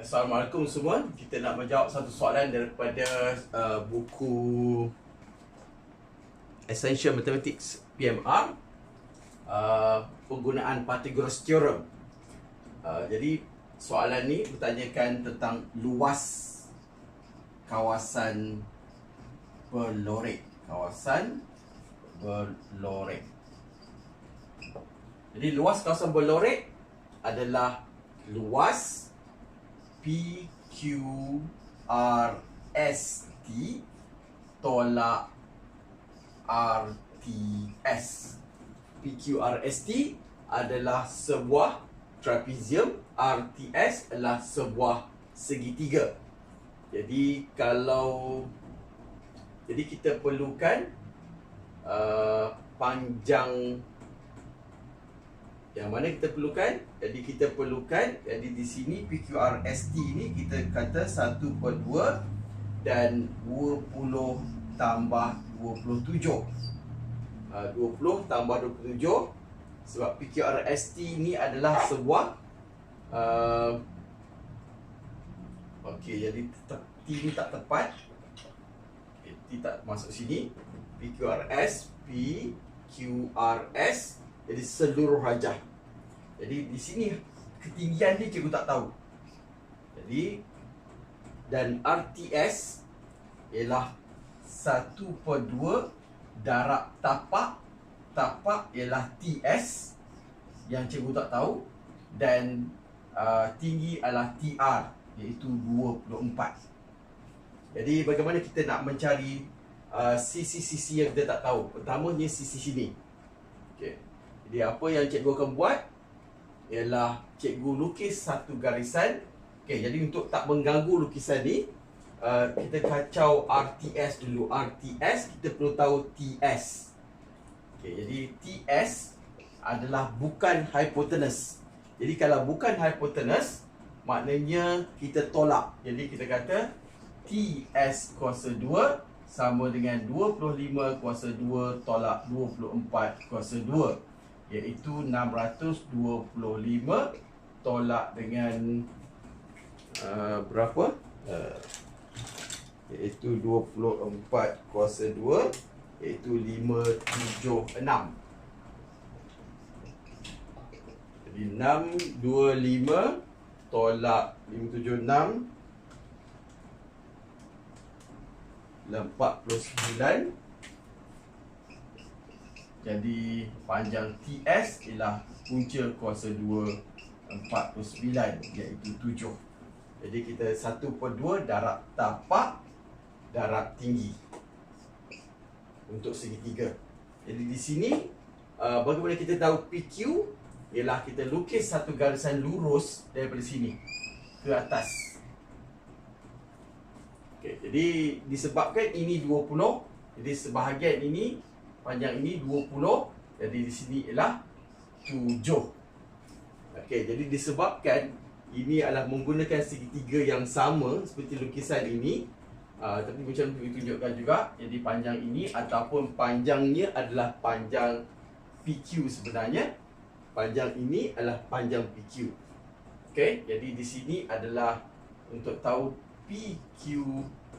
Assalamualaikum semua. Kita nak menjawab satu soalan daripada uh, buku Essential Mathematics PMR uh, penggunaan Pythagoras Theorem. Uh, jadi soalan ni bertanyakan tentang luas kawasan berlorek. Kawasan berlorek. Jadi luas kawasan berlorek adalah luas PQRST tolak RTS. PQRST adalah sebuah trapezium, RTS adalah sebuah segitiga. Jadi kalau jadi kita perlukan uh, panjang yang mana kita perlukan? Jadi kita perlukan jadi di sini PQRST ni kita kata 1 per 2 dan 20 tambah 27 uh, 20 tambah 27 sebab PQRST ni adalah sebuah uh, Okey, jadi T ni tak tepat. Okay, T tak masuk sini. PQRS PQRS jadi seluruh rajah. Jadi di sini ketinggian dia cikgu tak tahu. Jadi dan RTS ialah 1 per 2 darab tapak tapak ialah TS yang cikgu tak tahu dan uh, tinggi adalah TR iaitu 24. Jadi bagaimana kita nak mencari uh, sisi-sisi yang kita tak tahu? Pertamanya sisi sini. Okey. Jadi apa yang cikgu akan buat ialah cikgu lukis satu garisan. Okey, jadi untuk tak mengganggu lukisan ni, uh, kita kacau RTS dulu. RTS kita perlu tahu TS. Okey, jadi TS adalah bukan hypotenuse. Jadi kalau bukan hypotenuse, maknanya kita tolak. Jadi kita kata TS kuasa 2 sama dengan 25 kuasa 2 tolak 24 kuasa 2 iaitu 625 tolak dengan uh, berapa? Uh, iaitu 24 kuasa 2 iaitu 576 jadi 625 tolak 576 49 jadi panjang TS ialah punca kuasa 2 49 iaitu 7. Jadi kita 1 per 2 darab tapak darab tinggi untuk segitiga. Jadi di sini uh, bagaimana kita tahu PQ ialah kita lukis satu garisan lurus daripada sini ke atas. Okey, jadi disebabkan ini 20, jadi sebahagian ini panjang ini 20 jadi di sini ialah 7 okey jadi disebabkan ini adalah menggunakan segitiga yang sama seperti lukisan ini. Uh, tapi macam tu tunjukkan juga. Jadi panjang ini ataupun panjangnya adalah panjang PQ sebenarnya. Panjang ini adalah panjang PQ okey jadi di sini adalah untuk tahu PQ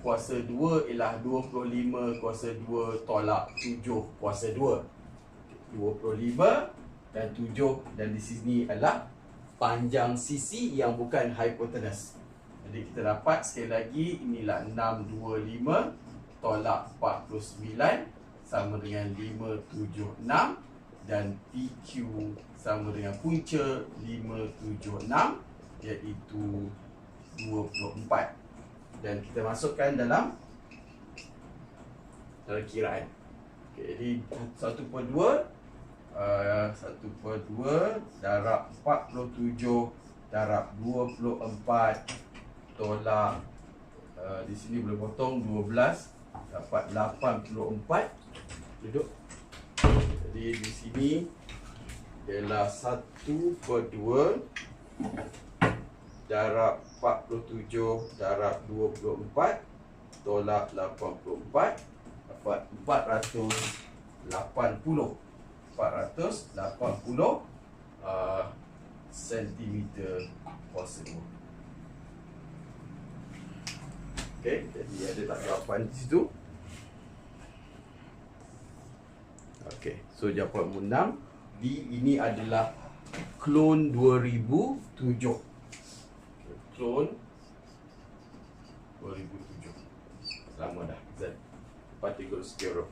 kuasa 2 ialah 25 kuasa 2 tolak 7 kuasa 2 25 dan 7 dan di sini adalah panjang sisi yang bukan hypotenuse jadi kita dapat sekali lagi inilah 625 tolak 49 sama dengan 576 dan PQ sama dengan punca 576 iaitu 24 dan kita masukkan dalam dalam kiraan. Okay, jadi 1 per 2 uh, 1 per 2 darab 47 darab 24 tolak uh, di sini boleh potong 12 dapat 84 duduk jadi di sini ialah 1 per 2 darab 47 darab 24 tolak 84 dapat 480 480 uh, cm kuasa 2 Okay, jadi ada tak jawapan di situ. Okay, so jawapan 6 D ini adalah klon 2007. Klon 2007. Sama dah, Z. Particle Sparrow.